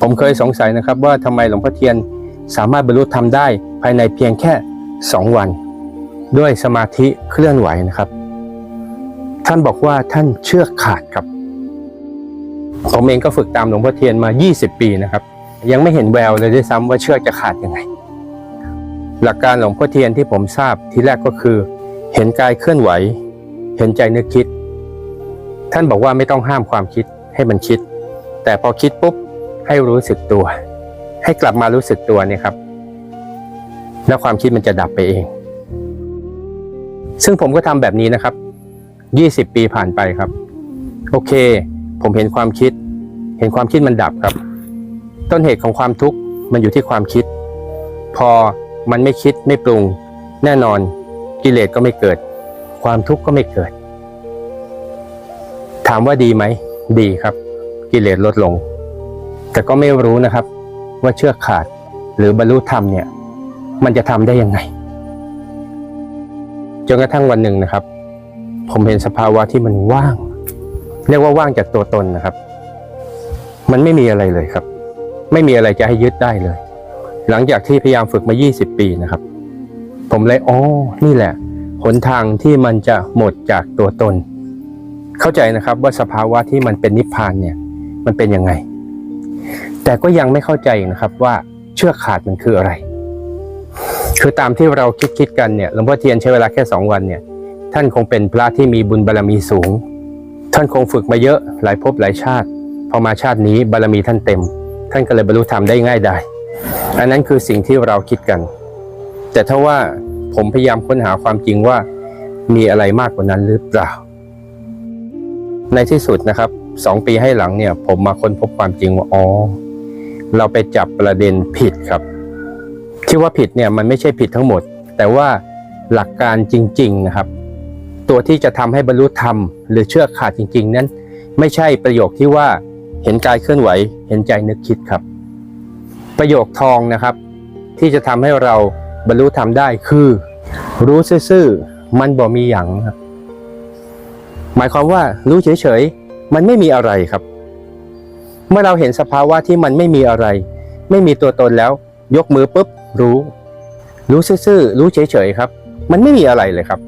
ผมเคยสงสัยนะครับว่าทำไมหลวงพ่อเทียนสามารถบรรลุธรรมได้ภายในเพียงแค่สองวัน ด้วยสมาธิเคลื่อนไหวนะครับ ท่านบอกว่าท่านเชื่อกขาดครับ ผมเองก็ฝึกตามหลวงพ่อเทียนมา 20 ปีนะครับ ยังไม่เห็นแววเลยด้วยซ้ำว่าเชือกจะขาดยังไง หลักการหลวงพ่อเทียนที่ผมทราบทีแรกก็คือ เห็นกายเคลื่อนไหว เห็นใจนึกคิด ท่านบอกว่าไม่ต้องห้ามความคิดให้มันคิด แต่พอคิดปุ๊บ ให้รู้สึกตัว ให้กลับมารู้สึกตัวเนี่ยครับ แล้วความคิดมันจะดับไปเอง ซึ่งผมก็ทำแบบนี้นะครับ20ปีผ่านไปครับ โอเค ผมเห็นความคิด เห็นความคิดมันดับครับ ต้นเหตุของความทุกข์มันอยู่ที่ความคิด พอมันไม่คิดไม่ปรุง แน่นอนกิเลสก็ไม่เกิด ความทุกข์ก็ไม่เกิด ถามว่าดีไหม ดีครับ กิเลสลดลง แต่ก็ไม่รู้นะครับ ว่าเชือกขาดหรือบรรลุธรรมเนี่ย มันจะทำได้ยังไงจนกระทั่งวันหนึ่งนะครับ ผมเห็นสภาวะที่มันว่าง เรียกว่าว่างจากตัวตนนะครับ มันไม่มีอะไรเลยครับ ไม่มีอะไรจะให้ยึดได้เลย หลังจากที่พยายามฝึกมา 20 ปีนะครับ ผมเลยอ๋อนี่แหละหนทางที่มันจะหมดจากตัวตน เข้าใจนะครับว่าสภาวะที่มันเป็นนิพพานเนี่ย มันเป็นยังไง แต่ก็ยังไม่เข้าใจนะครับว่าเชือกขาดมันคืออะไร คือตามที่เราคิดคิดกันเนี่ยหลวงพ่อเทียนใช้เวลาแค่สองวันเนี่ย ท่านคงเป็นพระที่มีบุญบารรมีสูง ท่านคงฝึกมาเยอะหลายภพหลายชาติ พอมาชาตินี้บารรมีท่านเต็ม ท่านก็เลยบรรลุธรรมได้ง่ายได้อันนั้นคือสิ่งที่เราคิดกัน แต่ถ้าว่าผมพยายามค้นหาความจริงว่ามีอะไรมากกว่านั้นหรือเปล่า ในที่สุดนะครับ สองปีให้หลังเนี่ย ผมมาค้นพบความจริงว่าอ๋อเราไปจับประเด็นผิดครับ ที่ว่าผิดเนี่ยมันไม่ใช่ผิดทั้งหมด แต่ว่าหลักการจริง ๆนะครับ ตัวที่จะทำให้บรรลุธรรม หรือเชื่อขาดจริง ๆ นั้น ไม่ใช่ประโยคที่ว่าเห็นกายเคลื่อนไหว เห็นใจนึกคิดครับ ประโยคทองนะครับ ที่จะทำให้เราบรรลุธรรมได้คือ รู้ซื่อๆมันบ่มีหยังครับ หมายความว่ารู้เฉยๆ มันไม่มีอะไรครับ เมื่อเราเห็นสภาวะที่มันไม่มีอะไร ไม่มีตัวตนแล้ว ยกมือปุ๊บรู้ รู้ซื่อๆรู้เฉยๆครับ มันไม่มีอะไรเลยครับ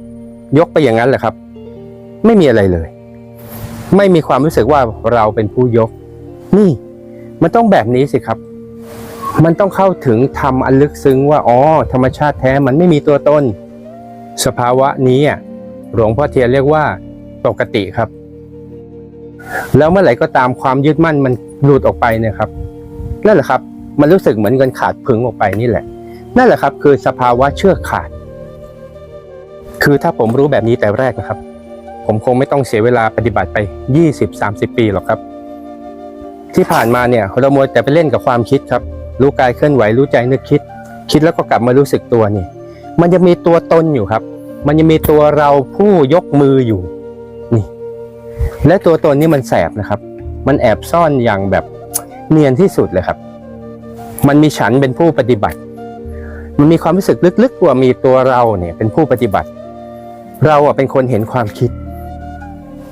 ยกไปอย่างนั้นแหละครับ ไม่มีอะไรเลย ไม่มีความรู้สึกว่าเราเป็นผู้ยก นี่ มันต้องแบบนี้สิครับ มันต้องเข้าถึงธรรมอันลึกซึ้งว่าอ๋อธรรมชาติแท้มันไม่มีตัวตนสภาวะนี้อะหลวงพ่อเทียนเรียกว่าปกติครับ แล้วเมื่อไหร่ก็ตามความยึดมั่นมันหลุดออกไปเนี่ยครับนั่นแหละครับ มันรู้สึกเหมือนกันขาดผึงออกไปนี่แหละ นั่นแหละครับ คือสภาวะเชื่อกขาด คือถ้าผมรู้แบบนี้แต่แรกนะครับ ผมคงไม่ต้องเสียเวลาปฏิบัติไป 20-30 ปีหรอกครับ ที่ผ่านมาเนี่ยเรามัวแต่ไปเล่นกับความคิดครับ รู้กายเคลื่อนไหวรู้ใจนึกคิด คิดแล้วก็กลับมารู้สึกตัวนี่ มันจะมีตัวตนอยู่ครับ มันจะมีตัวเราผู้ยกมืออยู่ และตัวตนนี่มันแสบนะครับ มันแอบซ่อนอย่างแบบเนียนที่สุดเลยครับ มันมีฉันเป็นผู้ปฏิบัติ มันมีความรู้สึกลึกๆว่ามีตัวเราเนี่ยเป็นผู้ปฏิบัติ เราอะเป็นคนเห็นความคิด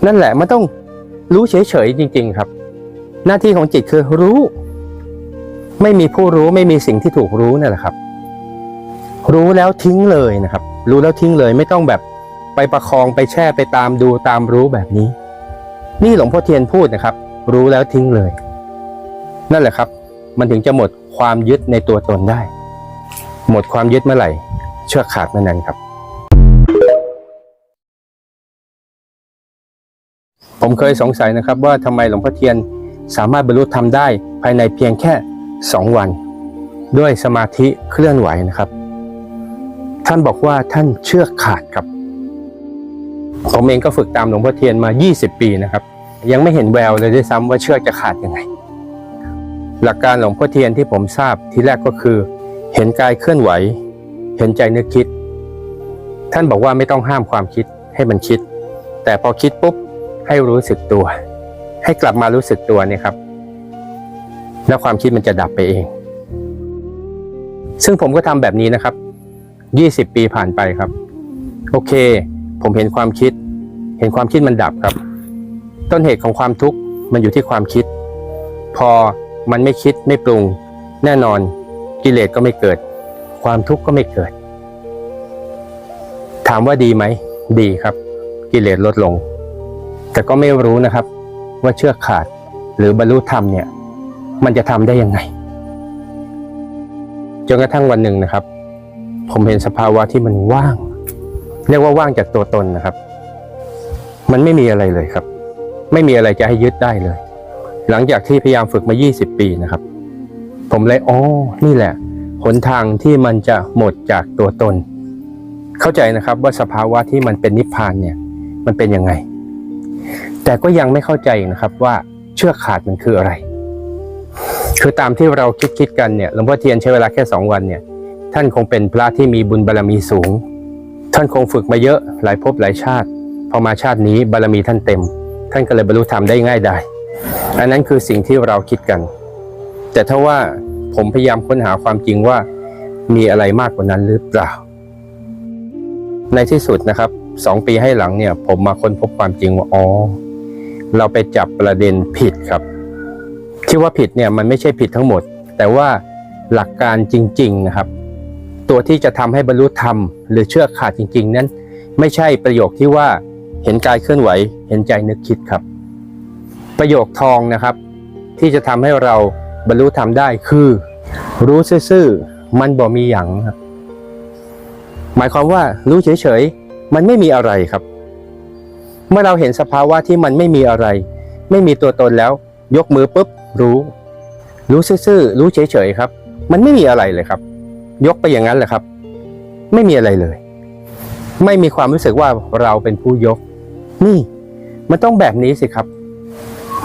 นั่นแหละมันต้องรู้เฉยๆจริง ๆครับ หน้าที่ของจิตคือรู้ ไม่มีผู้รู้ไม่มีสิ่งที่ถูกรู้นั่นแหละครับ รู้แล้วทิ้งเลยนะครับ รู้แล้วทิ้งเลย ไม่ต้องแบบไปประคองไปแช่ไปตามดูตามรู้แบบนี้ นี่หลวงพ่อเทียนพูดนะครับ รู้แล้วทิ้งเลย นั่นแหละครับ มันถึงจะหมดความยึดในตัวตนได้ หมดความยึดเมื่อไหร่ เชือกขาดเมื่อนั้นครับ ผมเคยสงสัยนะครับ ว่าทำไมหลวงพ่อเทียนสามารถบรรลุธรรมได้ภายในเพียงแค่สองวัน ด้วยสมาธิเคลื่อนไหวนะครับ ท่านบอกว่าท่านเชือกขาดครับ ผมเองก็ฝึกตามหลวงพ่อเทียนมา 20 ปีนะครับ ยังไม่เห็นแววเลยด้วยซ้ำว่าเชือกจะขาดยังไง หลักการหลวงพ่อเทียนที่ผมทราบทีแรกก็คือ เห็นกายเคลื่อนไหว เห็นใจนึกคิด ท่านบอกว่าไม่ต้องห้ามความคิดให้มันคิด แต่พอคิดปุ๊บให้รู้สึกตัว ให้กลับมารู้สึกตัวเนี่ยครับ แล้วความคิดมันจะดับไปเอง ซึ่งผมก็ทำแบบนี้นะครับ 20 ปีผ่านไปครับ โอเค ผมเห็นความคิด เห็นความคิดมันดับครับ ต้นเหตุของความทุกข์มันอยู่ที่ความคิด พอมันไม่คิดไม่ปรุง แน่นอนกิเลสก็ไม่เกิด ความทุกข์ก็ไม่เกิด ถามว่าดีไหม ดีครับ กิเลสลดลง แต่ก็ไม่รู้นะครับ ว่าเชือกขาดหรือบรรลุธรรมเนี่ย มันจะทำได้ยังไงจนกระทั่งวันหนึ่งนะครับ ผมเห็นสภาวะที่มันว่าง เรียกว่าว่างจากตัวตนนะครับ มันไม่มีอะไรเลยครับ ไม่มีอะไรจะให้ยึดได้เลย หลังจากที่พยายามฝึกมา 20 ปีนะครับ ผมเลยอ๋อนี่แหละหนทางที่มันจะหมดจากตัวตน เข้าใจนะครับว่าสภาวะที่มันเป็นนิพพานเนี่ย มันเป็นยังไง แต่ก็ยังไม่เข้าใจนะครับว่าเชือกขาดมันคืออะไร คือตามที่เราคิดคิดกันเนี่ยหลวงพ่อเทียนใช้เวลาแค่สองวันเนี่ย ท่านคงเป็นพระที่มีบุญบารรมีสูง ท่านคงฝึกมาเยอะหลายภพหลายชาติ พอมาชาตินี้บารมีท่านเต็ม ท่านก็เลยบรรลุธรรมได้ง่ายได้อันนั้นคือสิ่งที่เราคิดกัน แต่ถ้าว่าผมพยายามค้นหาความจริงว่ามีอะไรมากกว่านั้นหรือเปล่า ในที่สุดนะครับสองปีให้หลังเนี่ย ผมมาค้นพบความจริงว่าอ๋อเราไปจับประเด็นผิดครับ ที่ว่าผิดเนี่ยมันไม่ใช่ผิดทั้งหมด แต่ว่าหลักการจริง ๆ นะครับ ตัวที่จะทำให้บรรลุธรรม หรือเชื่อขาดจริง ๆ นั้น ไม่ใช่ประโยคที่ว่าเห็นกายเคลื่อนไหว เห็นใจนึกคิดครับ ประโยคทองนะครับ ที่จะทำให้เราบรรลุธรรมได้คือ รู้ซื่อๆมันบ่มีหยังครับหมายความว่ารู้เฉยๆมันไม่มีอะไรครับ เมื่อเราเห็นสภาวะที่มันไม่มีอะไร ไม่มีตัวตนแล้ว ยกมือปุ๊บรู้ รู้ซื่อๆรู้เฉยๆครับ มันไม่มีอะไรเลยครับ ยกไปอย่างนั้นแหละครับ ไม่มีอะไรเลย ไม่มีความรู้สึกว่าเราเป็นผู้ยก นี่ มันต้องแบบนี้สิครับ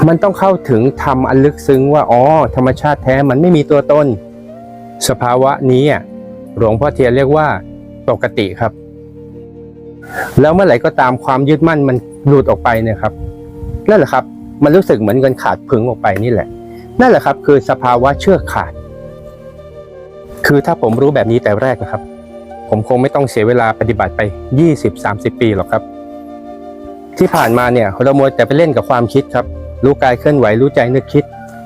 มันต้องเข้าถึงธรรมอันลึกซึ้งว่าอ๋อธรรมชาติแท้มันไม่มีตัวตนสภาวะนี้อะหลวงพ่อเทียนเรียกว่าปกติครับ แล้วเมื่อไหร่ก็ตามความยึดมั่นมันหลุดออกไปเนี่ยครับนั่นแหละครับ มันรู้สึกเหมือนกันขาดผึงออกไปนี่แหละ นั่นแหละครับ คือสภาวะเชื่อขาด คือถ้าผมรู้แบบนี้แต่แรกนะครับ ผมคงไม่ต้องเสียเวลาปฏิบัติไป 20-30 ปีหรอกครับ ที่ผ่านมาเนี่ยเรามัวแต่ไปเล่นกับความคิดครับ รู้กายเคลื่อนไหวรู้ใจนึกคิด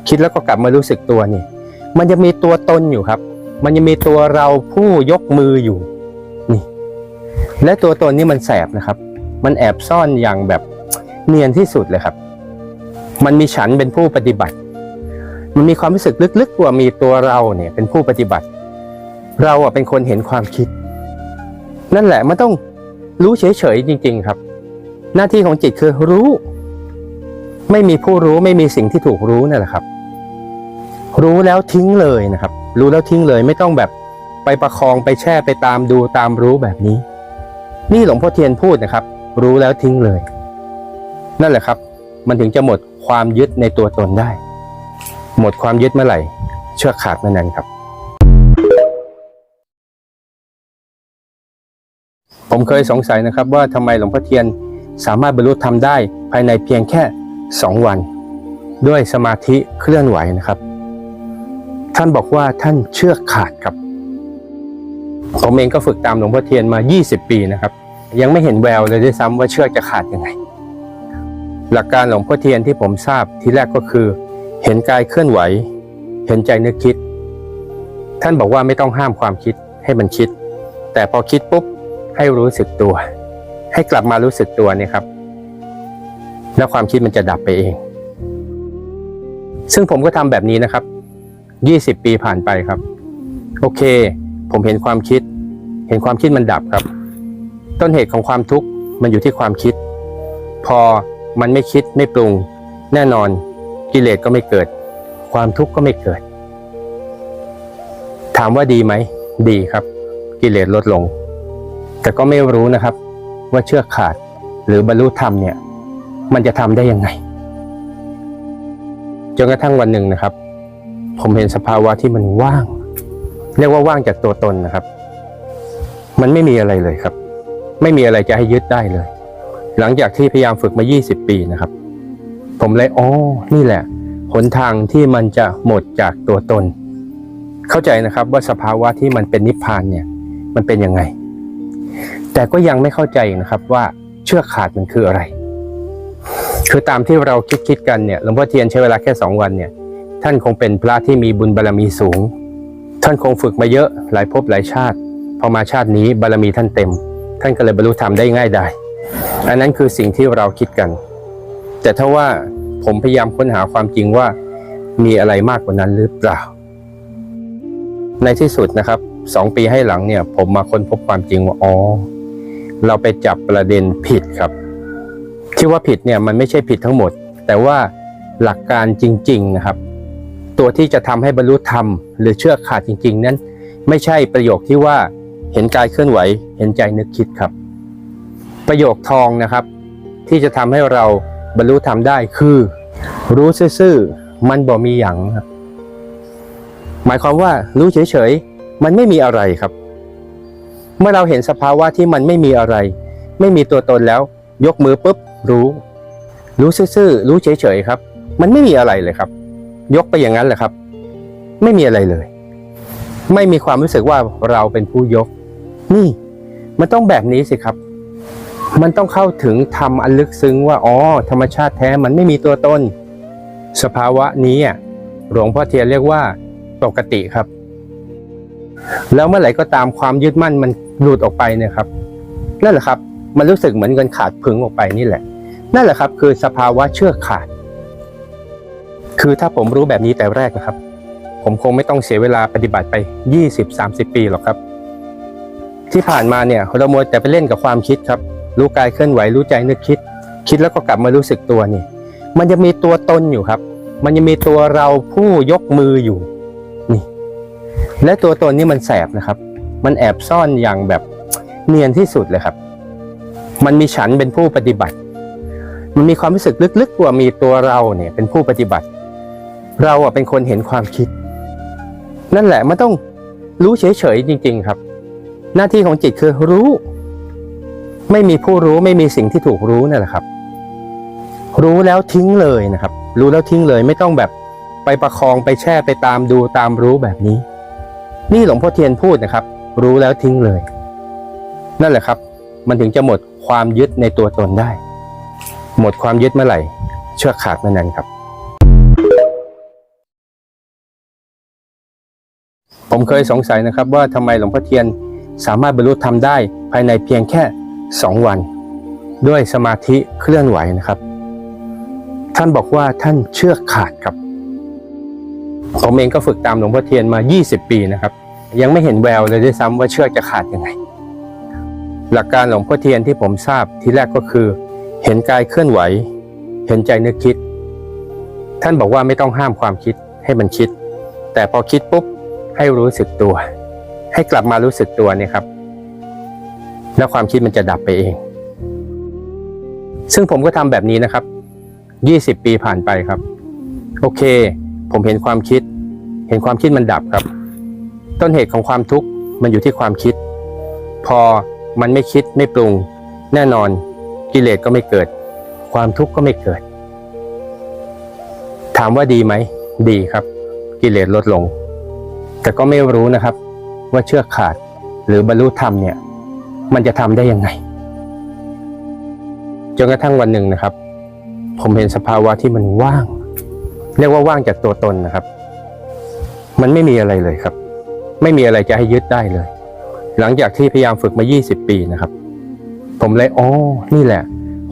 คิดแล้วก็กลับมารู้สึกตัวนี่ มันจะมีตัวตนอยู่ครับ มันจะมีตัวเราผู้ยกมืออยู่นี่ และตัวตนนี่มันแสบนะครับ มันแอบซ่อนอย่างแบบเนียนที่สุดเลยครับ มันมีฉันเป็นผู้ปฏิบัติ มันมีความรู้สึกลึกๆว่ามีตัวเราเนี่ยเป็นผู้ปฏิบัติ เราอะเป็นคนเห็นความคิด นั่นแหละมันต้องรู้เฉยๆจริง ๆ ครับ หน้าที่ของจิตคือรู้ ไม่มีผู้รู้ไม่มีสิ่งที่ถูกรู้นั่นแหละครับ รู้แล้วทิ้งเลยนะครับ รู้แล้วทิ้งเลยไม่ต้องแบบไปประคองไปแช่ไปตามดูตามรู้แบบนี้ นี่หลวงพ่อเทียนพูดนะครับ รู้แล้วทิ้งเลย นั่นแหละครับ มันถึงจะหมดความยึดในตัวตนได้ หมดความยึดเมื่อไหร่ เชือกขาดเมื่อนั้นครับ ผมเคยสงสัยนะครับ ว่าทำไมหลวงพ่อเทียนสามารถบรรลุธรรมได้ภายในเพียงแค่ 2 วัน ด้วยสมาธิเคลื่อนไหวนะครับ ท่านบอกว่าท่านเชื่อขาดครับ ผมเองก็ฝึกตามหลวงพ่อเทียนมา 20 ปีนะครับ ยังไม่เห็นแววเลยด้วยซ้ำว่าเชื่อจะขาดยังไง หลักการหลวงพ่อเทียนที่ผมทราบทีแรกก็คือ เห็นกายเคลื่อนไหว เห็นใจนึกคิด ท่านบอกว่าไม่ต้องห้ามความคิดให้มันคิด แต่พอคิดปุ๊บ ให้รู้สึกตัว ให้กลับมารู้สึกตัวเนี่ยครับ แล้วความคิดมันจะดับไปเอง ซึ่งผมก็ทำแบบนี้นะครับ20ปีผ่านไปครับ โอเค ผมเห็นความคิด เห็นความคิดมันดับครับ ต้นเหตุของความทุกข์มันอยู่ที่ความคิด พอมันไม่คิดไม่ปรุง แน่นอนกิเลสก็ไม่เกิด ความทุกข์ก็ไม่เกิด ถามว่าดีไหม ดีครับ กิเลสลดลง แต่ก็ไม่รู้นะครับ ว่าเชือกขาดหรือบรรลุธรรมเนี่ย มันจะทำได้ยังไงจนกระทั่งวันหนึ่งนะครับ ผมเห็นสภาวะที่มันว่าง เรียกว่าว่างจากตัวตนนะครับ มันไม่มีอะไรเลยครับ ไม่มีอะไรจะให้ยึดได้เลย หลังจากที่พยายามฝึกมา 20 ปีนะครับ ผมเลยอ๋อนี่แหละหนทางที่มันจะหมดจากตัวตน เข้าใจนะครับว่าสภาวะที่มันเป็นนิพพานเนี่ย มันเป็นยังไง แต่ก็ยังไม่เข้าใจนะครับว่าเชือกขาดมันคืออะไร คือตามที่เราคิดคิดกันเนี่ยหลวงพ่อเทียนใช้เวลาแค่สองวันเนี่ยท่านท่านคงเป็นพระที่มีบุญบารรมีสูง ท่านคงฝึกมาเยอะหลายภพหลายชาติ พอมาชาตินี้บารรมีท่านเต็ม ท่านก็เลยบรรลุธรรมได้ง่ายได้อันนั้นคือสิ่งที่เราคิดกัน แต่ถ้าว่าผมพยายามค้นหาความจริงว่ามีอะไรมากกว่านั้นหรือเปล่า ในที่สุดนะครับสองปีให้หลังเนี่ย ผมมาค้นพบความจริงว่าอ๋อ เราไปจับประเด็นผิดครับ ที่ว่าผิดเนี่ยมันไม่ใช่ผิดทั้งหมด แต่ว่าหลักการจริงๆนะครับ ตัวที่จะทำให้บรรลุธรรม หรือเชื่อขาดจริง ๆ นั้น ไม่ใช่ประโยคที่ว่าเห็นกายเคลื่อนไหว เห็นใจนึกคิดครับ ประโยคทองนะครับ ที่จะทำให้เราบรรลุธรรมได้คือ รู้ซื่อๆมันบ่มีหยังครับหมายความว่ารู้เฉยๆมันไม่มีอะไรครับ เมื่อเราเห็นสภาวะที่มันไม่มีอะไร ไม่มีตัวตนแล้ว ยกมือปุ๊บรู้ รู้ซื่อๆรู้เฉยๆครับ มันไม่มีอะไรเลยครับ ยกไปอย่างนั้นแหละครับ ไม่มีอะไรเลย ไม่มีความรู้สึกว่าเราเป็นผู้ยก นี่ มันต้องแบบนี้สิครับ มันต้องเข้าถึงธรรมอันลึกซึ้งว่าอ๋อธรรมชาติแท้มันไม่มีตัวตนสภาวะนี้อะหลวงพ่อเทียนเรียกว่าปกติครับ แล้วเมื่อไหร่ก็ตามความยึดมั่นมันหลุดออกไปเนี่ยครับนั่นแหละครับมันรู้สึกเหมือนกันขาดพึงออกไปนี่แหละ นั่นแหละครับ คือสภาวะเชื่อขาด คือถ้าผมรู้แบบนี้แต่แรกนะครับ ผมคงไม่ต้องเสียเวลาปฏิบัติไป 20-30 ปีหรอกครับ ที่ผ่านมาเนี่ยเรามัวแต่ไปเล่นกับความคิดครับ รู้กายเคลื่อนไหวรู้ใจนึกคิด คิดแล้วก็กลับมารู้สึกตัวนี่ มันจะมีตัวตนอยู่ครับ มันจะมีตัวเราผู้ยกมืออยู่ และตัวตนนี่มันแสบนะครับ มันแอบซ่อนอย่างแบบเนียนที่สุดเลยครับ มันมีฉันเป็นผู้ปฏิบัติ มันมีความรู้สึกลึกๆว่ามีตัวเราเนี่ยเป็นผู้ปฏิบัติ เราอะเป็นคนเห็นความคิด นั่นแหละมันต้องรู้เฉยๆจริง ๆครับ หน้าที่ของจิตคือรู้ ไม่มีผู้รู้ไม่มีสิ่งที่ถูกรู้นั่นแหละครับ รู้แล้วทิ้งเลยนะครับ รู้แล้วทิ้งเลย ไม่ต้องแบบไปประคองไปแช่ไปตามดูตามรู้แบบนี้ นี่หลวงพ่อเทียนพูดนะครับ รู้แล้วทิ้งเลย นั่นแหละครับ มันถึงจะหมดความยึดในตัวตนได้ หมดความยึดเมื่อไหร่ เชือกขาดเมื่อนั้นครับ ผมเคยสงสัยนะครับว่าทำไมหลวงพ่อเทียนสามารถบรรลุธรรมได้ภายในเพียงแค่ 2 วัน ด้วยสมาธิเคลื่อนไหวนะครับ ท่านบอกว่าท่านเชือกขาดครับ ผมเองก็ฝึกตามหลวงพ่อเทียนมา 20 ปีนะครับ ยังไม่เห็นแววเลยด้วยซ้ำว่าเชือกจะขาดยังไง หลักการหลวงพ่อเทียนที่ผมทราบที่แรกก็คือ เห็นกายเคลื่อนไหว เห็นใจนึกคิด ท่านบอกว่าไม่ต้องห้ามความคิดให้มันคิด แต่พอคิดปุ๊บให้รู้สึกตัว ให้กลับมารู้สึกตัวเนี่ยครับ แล้วความคิดมันจะดับไปเอง ซึ่งผมก็ทำแบบนี้นะครับ 20 ปีผ่านไปครับ โอเค ผมเห็นความคิด เห็นความคิดมันดับครับ ต้นเหตุของความทุกข์มันอยู่ที่ความคิด พอมันไม่คิดไม่ปรุง แน่นอนกิเลสก็ไม่เกิด ความทุกข์ก็ไม่เกิด ถามว่าดีไหม ดีครับ กิเลสลดลง แต่ก็ไม่รู้นะครับ ว่าเชือกขาดหรือบรรลุธรรมเนี่ย มันจะทำได้ยังไงจนกระทั่งวันหนึ่งนะครับ ผมเห็นสภาวะที่มันว่าง เรียกว่าว่างจากตัวตนนะครับ มันไม่มีอะไรเลยครับ ไม่มีอะไรจะให้ยึดได้เลย หลังจากที่พยายามฝึกมา 20 ปีนะครับ ผมเลยอ๋อนี่แหละ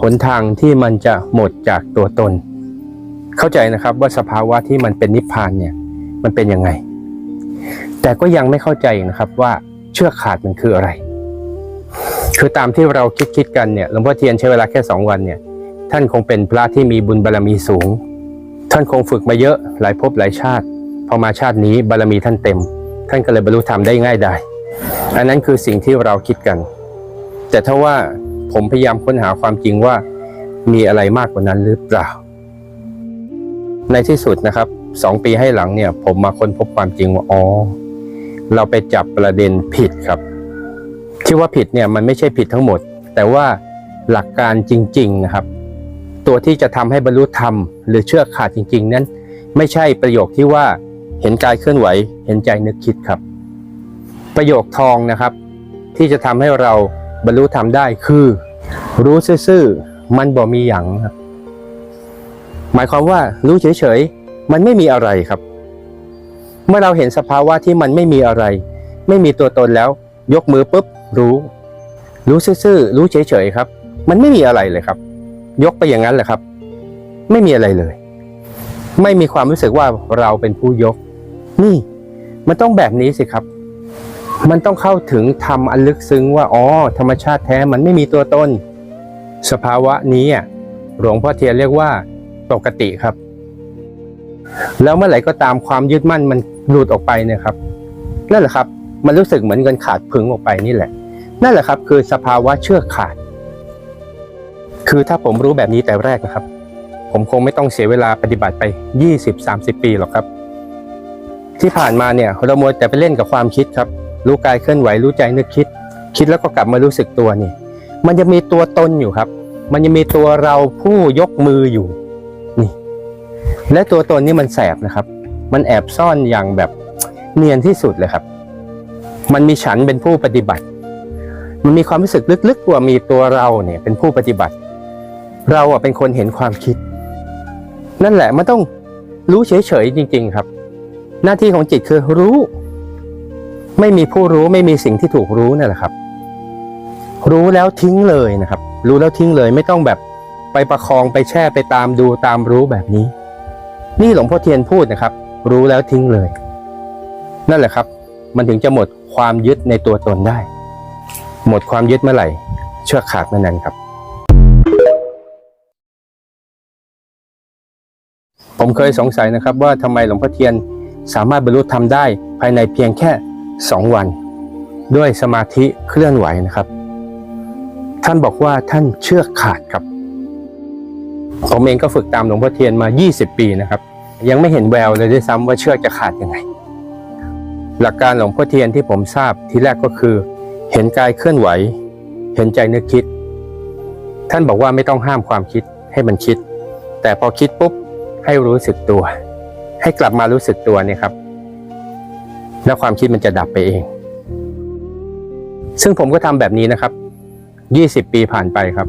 หนทางที่มันจะหมดจากตัวตน เข้าใจนะครับว่าสภาวะที่มันเป็นนิพพานเนี่ย มันเป็นยังไง แต่ก็ยังไม่เข้าใจนะครับว่าเชือกขาดมันคืออะไร คือตามที่เราคิดคิดกันเนี่ยหลวงพ่อเทียนใช้เวลาแค่สองวันเนี่ย ท่านคงเป็นพระที่มีบุญบารรมีสูง ท่านคงฝึกมาเยอะหลายภพหลายชาติ พอมาชาตินี้บารรมีท่านเต็ม ท่านก็เลยบรรลุธรรมได้ง่ายได้อันนั้นคือสิ่งที่เราคิดกัน แต่ถ้าว่าผมพยายามค้นหาความจริงว่ามีอะไรมากกว่านั้นหรือเปล่า ในที่สุดนะครับสองปีให้หลังเนี่ย ผมมาค้นพบความจริงว่าอ๋อเราไปจับประเด็นผิดครับ ที่ว่าผิดเนี่ยมันไม่ใช่ผิดทั้งหมด แต่ว่าหลักการจริง ๆ นะครับ ตัวที่จะทำให้บรรลุธรรม หรือเชื่อขาดจริง ๆ นั้น ไม่ใช่ประโยคที่ว่าเห็นกายเคลื่อนไหว เห็นใจนึกคิดครับ ประโยคทองนะครับ ที่จะทำให้เราบรรลุธรรมได้คือ รู้ซื่อๆมันบ่มีหยังครับ หมายความว่ารู้เฉยๆมันไม่มีอะไรครับ เมื่อเราเห็นสภาวะที่มันไม่มีอะไร ไม่มีตัวตนแล้ว ยกมือปุ๊บรู้ รู้ซื่อๆรู้เฉยๆครับ มันไม่มีอะไรเลยครับ ยกไปอย่างนั้นแหละครับ ไม่มีอะไรเลย ไม่มีความรู้สึกว่าเราเป็นผู้ยก นี่ มันต้องแบบนี้สิครับ มันต้องเข้าถึงธรรมอันลึกซึ้งว่าอ๋อธรรมชาติแท้มันไม่มีตัวตนสภาวะนี้อะหลวงพ่อเทียนเรียกว่าปกติครับ แล้วเมื่อไหร่ก็ตามความยึดมั่นมันหลุดออกไปเนี่ยครับนั่นแหละครับ มันรู้สึกเหมือนกันขาดพึงออกไปนี่แหละ นั่นแหละครับ คือสภาวะเชื่อขาด คือถ้าผมรู้แบบนี้แต่แรกนะครับ ผมคงไม่ต้องเสียเวลาปฏิบัติไป 20-30 ปีหรอกครับ ที่ผ่านมาเนี่ยเรามัวแต่ไปเล่นกับความคิดครับ รู้กายเคลื่อนไหวรู้ใจนึกคิด คิดแล้วก็กลับมารู้สึกตัวนี่ มันจะมีตัวตนอยู่ครับ มันจะมีตัวเราผู้ยกมืออยู่นี่ และตัวตนนี่มันแสบนะครับ มันแอบซ่อนอย่างแบบเนียนที่สุดเลยครับ มันมีฉันเป็นผู้ปฏิบัติ มันมีความรู้สึกลึกๆว่ามีตัวเราเนี่ยเป็นผู้ปฏิบัติ เราอะเป็นคนเห็นความคิด นั่นแหละมันต้องรู้เฉยๆจริง ๆ ครับ หน้าที่ของจิตคือรู้ ไม่มีผู้รู้ไม่มีสิ่งที่ถูกรู้นั่นแหละครับ รู้แล้วทิ้งเลยนะครับ รู้แล้วทิ้งเลยไม่ต้องแบบไปประคองไปแช่ไปตามดูตามรู้แบบนี้ นี่หลวงพ่อเทียนพูดนะครับ รู้แล้วทิ้งเลย นั่นแหละครับ มันถึงจะหมดความยึดในตัวตนได้ หมดความยึดเมื่อไหร่ เชือกขาดเมื่อนั้นครับ ผมเคยสงสัยนะครับว่าทำไมหลวงพ่อเทียนสามารถบรรลุธรรมได้ภายในเพียงแค่ 2 วัน ด้วยสมาธิเคลื่อนไหวนะครับ ท่านบอกว่าท่านเชือกขาดครับ ผมเองก็ฝึกตามหลวงพ่อเทียนมา 20 ปีนะครับ ยังไม่เห็นแววเลยด้วยซ้ำว่าเชือกจะขาดยังไง หลักการหลวงพ่อเทียนที่ผมทราบทีแรกก็คือ เห็นกายเคลื่อนไหว เห็นใจนึกคิด ท่านบอกว่าไม่ต้องห้ามความคิดให้มันคิด แต่พอคิดปุ๊บ ให้รู้สึกตัว ให้กลับมารู้สึกตัวเนี่ยครับ แล้วความคิดมันจะดับไปเอง ซึ่งผมก็ทำแบบนี้นะครับ20ปีผ่านไปครับ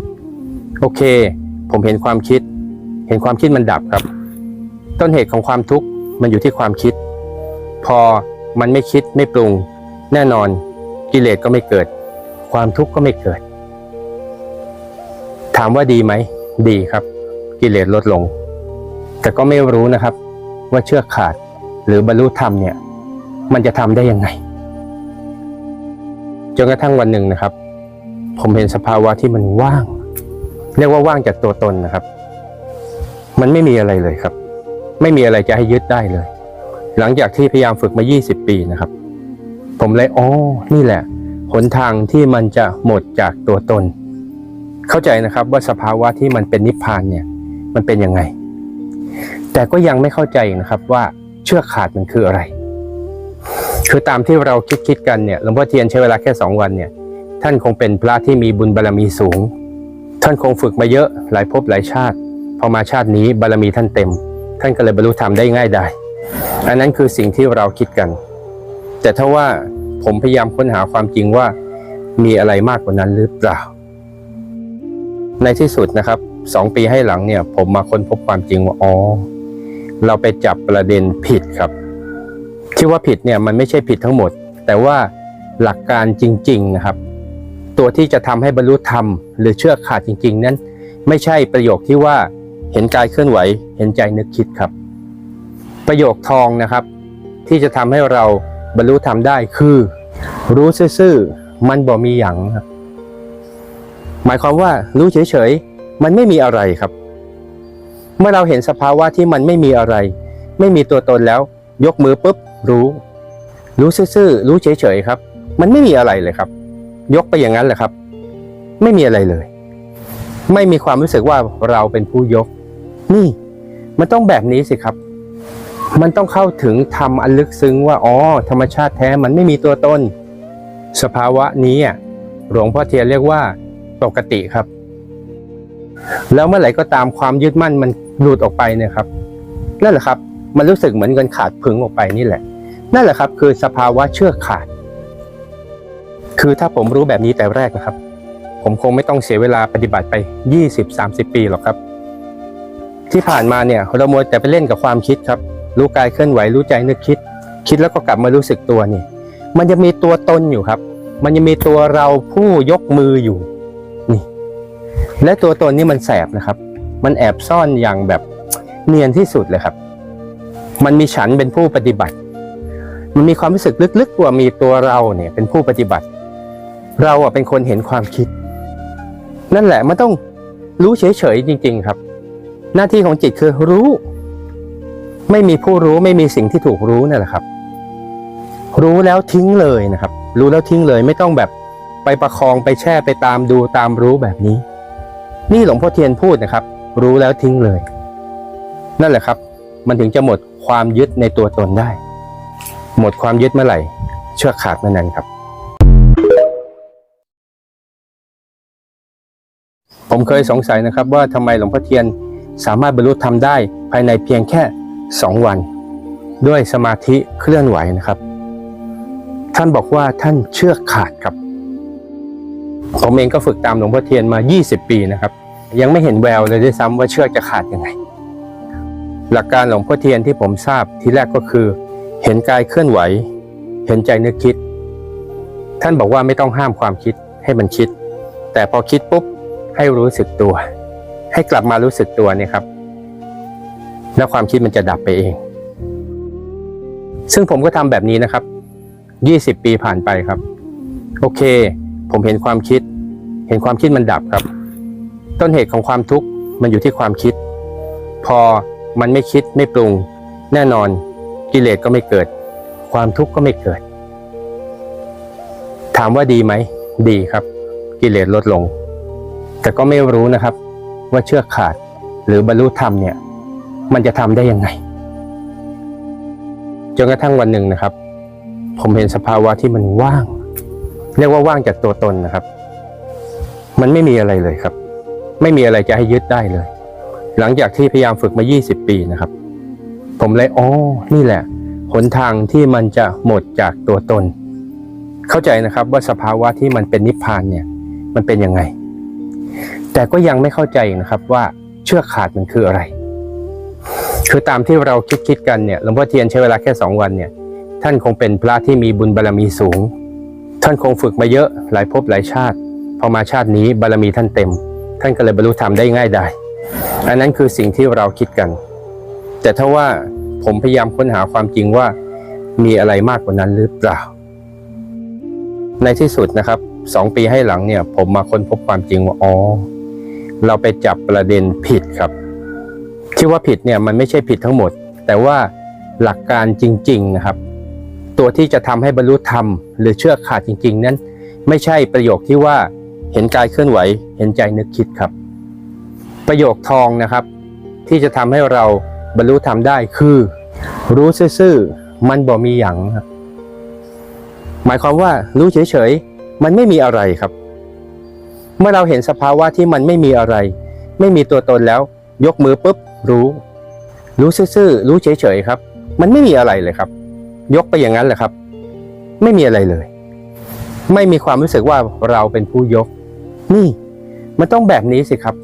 โอเค ผมเห็นความคิด เห็นความคิดมันดับครับ ต้นเหตุของความทุกข์มันอยู่ที่ความคิด พอมันไม่คิดไม่ปรุง แน่นอนกิเลสก็ไม่เกิด ความทุกข์ก็ไม่เกิด ถามว่าดีไหม ดีครับ กิเลสลดลง แต่ก็ไม่รู้นะครับ ว่าเชือกขาดหรือบรรลุธรรมเนี่ย มันจะทำได้ยังไงจนกระทั่งวันหนึ่งนะครับ ผมเห็นสภาวะที่มันว่าง เรียกว่าว่างจากตัวตนนะครับ มันไม่มีอะไรเลยครับ ไม่มีอะไรจะให้ยึดได้เลย หลังจากที่พยายามฝึกมา 20 ปีนะครับ ผมเลยอ๋อนี่แหละหนทางที่มันจะหมดจากตัวตน เข้าใจนะครับว่าสภาวะที่มันเป็นนิพพานเนี่ย มันเป็นยังไง แต่ก็ยังไม่เข้าใจนะครับว่าเชือกขาดมันคืออะไร คือตามที่เราคิดคิดกันเนี่ยหลวงพ่อเทียนใช้เวลาแค่สองวันเนี่ย ท่านคงเป็นพระที่มีบุญบารรมีสูง ท่านคงฝึกมาเยอะหลายภพหลายชาติ พอมาชาตินี้บารรมีท่านเต็ม ท่านก็เลยบรรลุธรรมได้ง่ายได้อันนั้นคือสิ่งที่เราคิดกัน แต่ถ้าว่าผมพยายามค้นหาความจริงว่ามีอะไรมากกว่านั้นหรือเปล่า ในที่สุดนะครับ สองปีให้หลังเนี่ย ผมมาค้นพบความจริงว่าอ๋อเราไปจับประเด็นผิดครับ ที่ว่าผิดเนี่ยมันไม่ใช่ผิดทั้งหมด แต่ว่าหลักการจริง ๆนะครับ ตัวที่จะทำให้บรรลุธรรม หรือเชื่อขาดจริง ๆ นั้น ไม่ใช่ประโยคที่ว่าเห็นกายเคลื่อนไหว เห็นใจนึกคิดครับ ประโยคทองนะครับ ที่จะทำให้เราบรรลุธรรมได้คือ รู้ซื่อๆมันบ่มีหยังครับหมายความว่ารู้เฉยๆ มันไม่มีอะไรครับ เมื่อเราเห็นสภาวะที่มันไม่มีอะไร ไม่มีตัวตนแล้ว ยกมือปุ๊บรู้ รู้ซื่อๆรู้เฉยๆครับ มันไม่มีอะไรเลยครับ ยกไปอย่างนั้นแหละครับ ไม่มีอะไรเลย ไม่มีความรู้สึกว่าเราเป็นผู้ยก นี่ มันต้องแบบนี้สิครับ มันต้องเข้าถึงธรรมอันลึกซึ้งว่าอ๋อธรรมชาติแท้มันไม่มีตัวตนสภาวะนี้หลวงพ่อเทียนเรียกว่าปกติครับ แล้วเมื่อไหร่ก็ตามความยึดมั่นมันหลุดออกไปเนี่ยครับนั่นแหละครับ มันรู้สึกเหมือนกันขาดพึงออกไปนี่แหละ นั่นแหละครับ คือสภาวะเชือกขาด คือถ้าผมรู้แบบนี้แต่แรกนะครับ ผมคงไม่ต้องเสียเวลาปฏิบัติไป 20-30 ปีหรอกครับ ที่ผ่านมาเนี่ยเรามัวแต่ไปเล่นกับความคิดครับ รู้กายเคลื่อนไหวรู้ใจนึกคิด คิดแล้วก็กลับมารู้สึกตัวนี่ มันจะมีตัวตนอยู่ครับ มันจะมีตัวเราผู้ยกมืออยู่ และตัวตนนี่มันแสบนะครับ มันแอบซ่อนอย่างแบบเนียนที่สุดเลยครับ มันมีฉันเป็นผู้ปฏิบัติ มันมีความรู้สึกลึกๆว่ามีตัวเราเนี่ยเป็นผู้ปฏิบัติ เราอะเป็นคนเห็นความคิด นั่นแหละมันต้องรู้เฉยๆจริง ๆครับ หน้าที่ของจิตคือรู้ ไม่มีผู้รู้ไม่มีสิ่งที่ถูกรู้นั่นแหละครับ รู้แล้วทิ้งเลยนะครับ รู้แล้วทิ้งเลยไม่ต้องแบบไปประคองไปแช่ไปตามดูตามรู้แบบนี้ นี่หลวงพ่อเทียนพูดนะครับ รู้แล้วทิ้งเลย นั่นแหละครับ มันถึงจะหมดความยึดในตัวตนได้ หมดความยึดเมื่อไหร่ เชือกขาดเมื่อนั้นครับ ผมเคยสงสัยนะครับว่าทำไมหลวงพ่อเทียนสามารถบรรลุธรรมได้ภายในเพียงแค่ 2 วัน ด้วยสมาธิเคลื่อนไหวนะครับ ท่านบอกว่าท่านเชือกขาดครับ ผมเองก็ฝึกตามหลวงพ่อเทียนมา 20 ปีนะครับ ยังไม่เห็นแววเลยด้วยซ้ำว่าเชือกจะขาดยังไง หลักการหลวงพ่อเทียนที่ผมทราบทีแรกก็คือ เห็นกายเคลื่อนไหว เห็นใจนึกคิด ท่านบอกว่าไม่ต้องห้ามความคิดให้มันคิด แต่พอคิดปุ๊บให้รู้สึกตัว ให้กลับมารู้สึกตัวเนี่ยครับ แล้วความคิดมันจะดับไปเอง ซึ่งผมก็ทำแบบนี้นะครับ 20 ปีผ่านไปครับ โอเค ผมเห็นความคิด เห็นความคิดมันดับครับ ต้นเหตุของความทุกข์มันอยู่ที่ความคิด พอมันไม่คิดไม่ปรุง แน่นอนกิเลสก็ไม่เกิด ความทุกข์ก็ไม่เกิด ถามว่าดีไหม ดีครับ กิเลสลดลง แต่ก็ไม่รู้นะครับ ว่าเชือกขาดหรือบรรลุธรรมเนี่ย มันจะทำได้ยังไงจนกระทั่งวันหนึ่งนะครับ ผมเห็นสภาวะที่มันว่าง เรียกว่าว่างจากตัวตนนะครับ มันไม่มีอะไรเลยครับ ไม่มีอะไรจะให้ยึดได้เลย หลังจากที่พยายามฝึกมา 20 ปีนะครับ ผมเลยอ๋อนี่แหละหนทางที่มันจะหมดจากตัวตน เข้าใจนะครับว่าสภาวะที่มันเป็นนิพพานเนี่ย มันเป็นยังไง แต่ก็ยังไม่เข้าใจนะครับว่าเชือกขาดมันคืออะไร คือตามที่เราคิดคิดกันเนี่ยหลวงพ่อเทียนใช้เวลาแค่สองวันเนี่ย ท่านคงเป็นพระที่มีบุญบารมีสูง ท่านคงฝึกมาเยอะหลายภพหลายชาติ พอมาชาตินี้บารมีท่านเต็ม ท่านก็เลยบรรลุธรรมได้ง่ายได้อันนั้นคือสิ่งที่เราคิดกัน แต่ถ้าว่าผมพยายามค้นหาความจริงว่ามีอะไรมากกว่านั้นหรือเปล่า ในที่สุดนะครับสองปีให้หลังเนี่ย ผมมาค้นพบความจริงว่าอ๋อเราไปจับประเด็นผิดครับ ที่ว่าผิดเนี่ยมันไม่ใช่ผิดทั้งหมด แต่ว่าหลักการจริง ๆ นะครับ ตัวที่จะทำให้บรรลุธรรม หรือเชื่อขาดจริง ๆ นั้น ไม่ใช่ประโยคที่ว่าเห็นกายเคลื่อนไหว เห็นใจนึกคิดครับ ประโยคทองนะครับ ที่จะทำให้เราบรรลุธรรมได้คือ รู้ซื่อๆมันบ่มีหยังครับหมายความว่ารู้เฉยๆมันไม่มีอะไรครับ เมื่อเราเห็นสภาวะที่มันไม่มีอะไร ไม่มีตัวตนแล้ว ยกมือปุ๊บรู้ รู้ซื่อๆรู้เฉยๆครับ มันไม่มีอะไรเลยครับ ยกไปอย่างนั้นแหละครับ ไม่มีอะไรเลย ไม่มีความรู้สึกว่าเราเป็นผู้ยก นี่ มันต้องแบบนี้สิครับ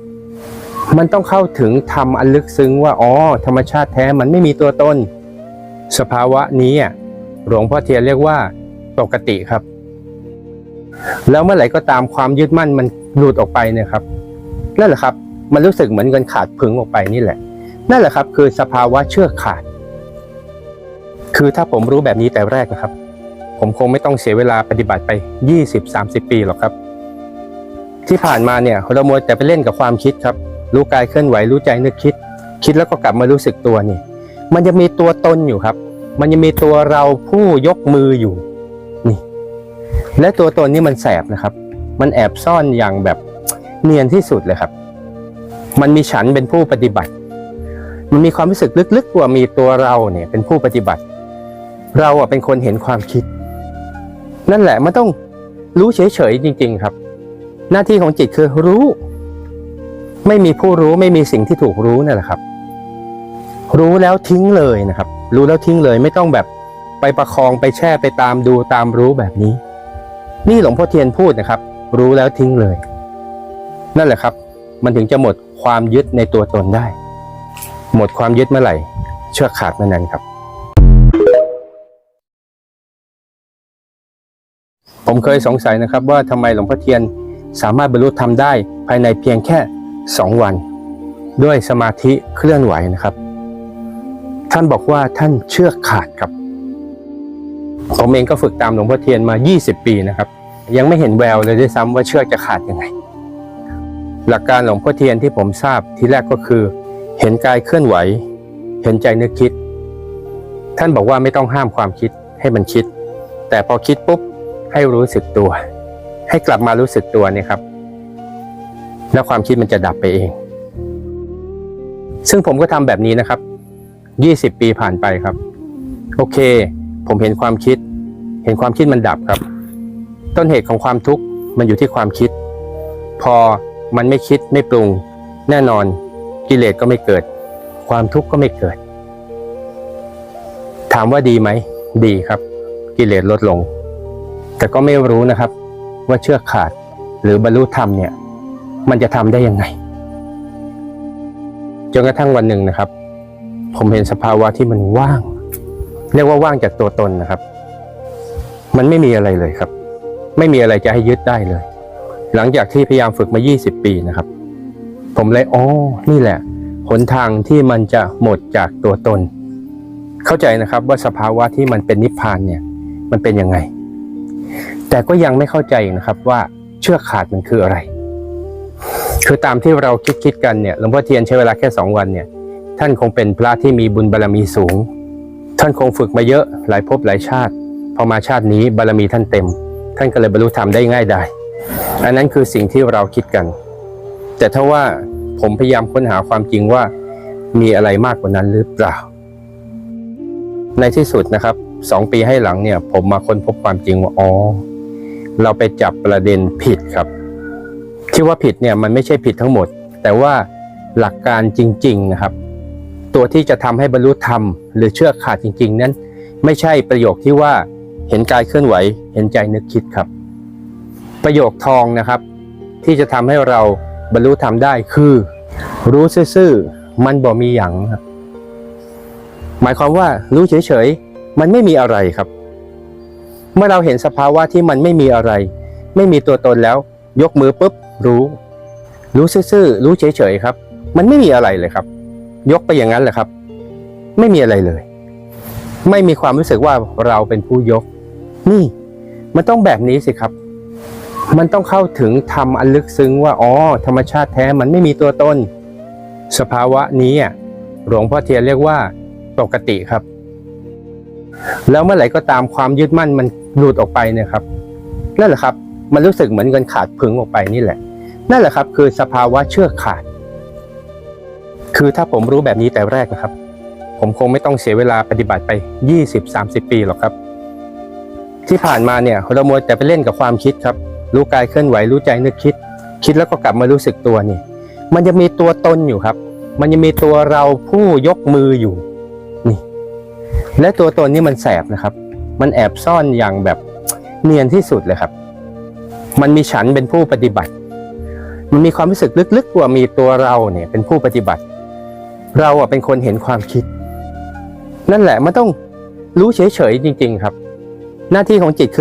มันต้องเข้าถึงธรรมอันลึกซึ้งว่าอ๋อธรรมชาติแท้มันไม่มีตัวตนสภาวะนี้อะหลวงพ่อเทียนเรียกว่าปกติครับ แล้วเมื่อไหร่ก็ตามความยึดมั่นมันหลุดออกไปเนี่ยครับนั่นแหละครับ มันรู้สึกเหมือนเงินขาดผึงออกไปนี่แหละ นั่นแหละครับ คือสภาวะเชื่อขาด คือถ้าผมรู้แบบนี้แต่แรกนะครับ ผมคงไม่ต้องเสียเวลาปฏิบัติไป 20-30 ปีหรอกครับ ที่ผ่านมาเนี่ยเรามัวแต่ไปเล่นกับความคิดครับ รู้กายเคลื่อนไหวรู้ใจนึกคิด คิดแล้วก็กลับมารู้สึกตัวนี่ มันจะมีตัวตนอยู่ครับ มันจะมีตัวเราผู้ยกมืออยู่นี่ และตัวตนนี่มันแสบนะครับ มันแอบซ่อนอย่างแบบเนียนที่สุดเลยครับ มันมีฉันเป็นผู้ปฏิบัติ มันมีความรู้สึกลึกๆว่ามีตัวเราเนี่ยเป็นผู้ปฏิบัติ เราอะเป็นคนเห็นความคิด นั่นแหละมันต้องรู้เฉยๆจริง ๆ ครับ หน้าที่ของจิตคือรู้ ไม่มีผู้รู้ไม่มีสิ่งที่ถูกรู้นั่นแหละครับ รู้แล้วทิ้งเลยนะครับ รู้แล้วทิ้งเลยไม่ต้องแบบไปประคองไปแช่ไปตามดูตามรู้แบบนี้ นี่หลวงพ่อเทียนพูดนะครับ รู้แล้วทิ้งเลย นั่นแหละครับ มันถึงจะหมดความยึดในตัวตนได้ หมดความยึดเมื่อไหร่ เชือกขาดเมื่อนั้นครับ ผมเคยสงสัยนะครับว่าทำไมหลวงพ่อเทียนสามารถบรรลุธรรมได้ภายในเพียงแค่ 2 วัน ด้วยสมาธิเคลื่อนไหวนะครับ ท่านบอกว่าท่านเชือกขาดครับ ผมเองก็ฝึกตามหลวงพ่อเทียนมา 20 ปีนะครับ ยังไม่เห็นแววเลยด้วยซ้ำว่าเชือกจะขาดยังไง หลักการหลวงพ่อเทียนที่ผมทราบทีแรกก็คือ เห็นกายเคลื่อนไหว เห็นใจนึกคิด ท่านบอกว่าไม่ต้องห้ามความคิดให้มันคิด แต่พอคิดปุ๊บ ให้รู้สึกตัว ให้กลับมารู้สึกตัวเนี่ยครับ แล้วความคิดมันจะดับไปเอง ซึ่งผมก็ทำแบบนี้นะครับ20ปีผ่านไปครับ โอเค ผมเห็นความคิด เห็นความคิดมันดับครับ ต้นเหตุของความทุกข์มันอยู่ที่ความคิด พอมันไม่คิดไม่ปรุง แน่นอนกิเลสก็ไม่เกิด ความทุกข์ก็ไม่เกิด ถามว่าดีไหม ดีครับ กิเลสลดลง แต่ก็ไม่รู้นะครับ ว่าเชือกขาดหรือบรรลุธรรมเนี่ย มันจะทำได้ยังไงจนกระทั่งวันหนึ่งนะครับ ผมเห็นสภาวะที่มันว่าง เรียกว่าว่างจากตัวตนนะครับ มันไม่มีอะไรเลยครับ ไม่มีอะไรจะให้ยึดได้เลย หลังจากที่พยายามฝึกมา 20 ปีนะครับ ผมเลยอ๋อนี่แหละหนทางที่มันจะหมดจากตัวตน เข้าใจนะครับว่าสภาวะที่มันเป็นนิพพานเนี่ย มันเป็นยังไง แต่ก็ยังไม่เข้าใจนะครับว่าเชือกขาดมันคืออะไร คือตามที่เราคิดคิดกันเนี่ยหลวงพ่อเทียนใช้เวลาแค่สองวันเนี่ย ท่านคงเป็นพระที่มีบุญบารมีสูง ท่านคงฝึกมาเยอะหลายภพหลายชาติ พอมาชาตินี้บารมีท่านเต็ม ท่านก็เลยบรรลุธรรมได้ง่ายได้อันนั้นคือสิ่งที่เราคิดกัน แต่ถ้าว่าผมพยายามค้นหาความจริงว่ามีอะไรมากกว่านั้นหรือเปล่า ในที่สุดนะครับ สองปีให้หลังเนี่ย ผมมาค้นพบความจริงว่าอ๋อเราไปจับประเด็นผิดครับ ที่ว่าผิดเนี่ยมันไม่ใช่ผิดทั้งหมด แต่ว่าหลักการจริง ๆนะครับ ตัวที่จะทำให้บรรลุธรรม หรือเชื่อขาดจริง ๆ นั้น ไม่ใช่ประโยคที่ว่าเห็นกายเคลื่อนไหว เห็นใจนึกคิดครับ ประโยคทองนะครับ ที่จะทำให้เราบรรลุธรรมได้คือ รู้ซื่อๆมันบ่มีหยังครับหมายความว่ารู้เฉยๆ มันไม่มีอะไรครับ เมื่อเราเห็นสภาวะที่มันไม่มีอะไร ไม่มีตัวตนแล้ว ยกมือปุ๊บรู้ รู้ซื่อๆรู้เฉยๆครับ มันไม่มีอะไรเลยครับ ยกไปอย่างนั้นแหละครับ ไม่มีอะไรเลย ไม่มีความรู้สึกว่าเราเป็นผู้ยก นี่ มันต้องแบบนี้สิครับ มันต้องเข้าถึงธรรมอันลึกซึ้งว่าอ๋อธรรมชาติแท้มันไม่มีตัวตนสภาวะนี้อะหลวงพ่อเทียนเรียกว่าปกติครับ แล้วเมื่อไหร่ก็ตามความยึดมั่นมันหลุดออกไปเนี่ยครับ นั่นแหละครับ มันรู้สึกเหมือนเงินขาดพึงออกไปนี่แหละ นั่นแหละครับ คือสภาวะเชือกขาด คือถ้าผมรู้แบบนี้แต่แรกนะครับ ผมคงไม่ต้องเสียเวลาปฏิบัติไป 20-30 ปีหรอกครับ ที่ผ่านมาเนี่ยเราโมวแต่ไปเล่นกับความคิดครับ รู้กายเคลื่อนไหวรู้ใจนึกคิด คิดแล้วก็กลับมารู้สึกตัวนี่ มันจะมีตัวตนอยู่ครับ มันจะมีตัวเราผู้ยกมืออยู่ และตัวตนนี่มันแสบนะครับ มันแอบซ่อนอย่างแบบเนียนที่สุดเลยครับ มันมีฉันเป็นผู้ปฏิบัติ มันมีความรู้สึกลึกๆว่ามีตัวเราเนี่ยเป็นผู้ปฏิบัติ เราอะเป็นคนเห็นความคิด นั่นแหละมันต้องรู้เฉยๆจริง ๆ ครับ หน้าที่ของจิตคือ